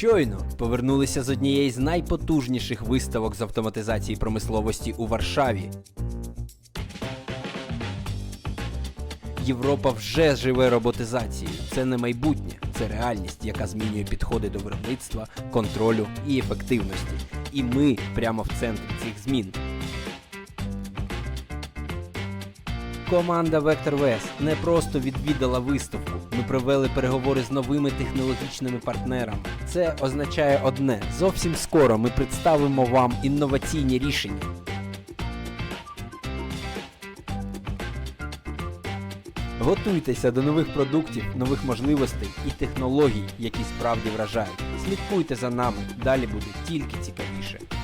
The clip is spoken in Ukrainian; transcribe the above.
щойно повернулися з однієї з найпотужніших виставок з автоматизації промисловості у Варшаві. Європа вже живе роботизацією. Це не майбутнє, це реальність, яка змінює підходи до виробництва, контролю і ефективності. І ми прямо в центрі цих змін. Команда Vector VS не просто відвідала виставку. Ми провели переговори з новими технологічними партнерами. Це означає одне: зовсім скоро ми представимо вам інноваційні рішення. Готуйтеся до нових продуктів, нових можливостей і технологій, які справді вражають. Слідкуйте за нами, далі буде тільки цікавіше.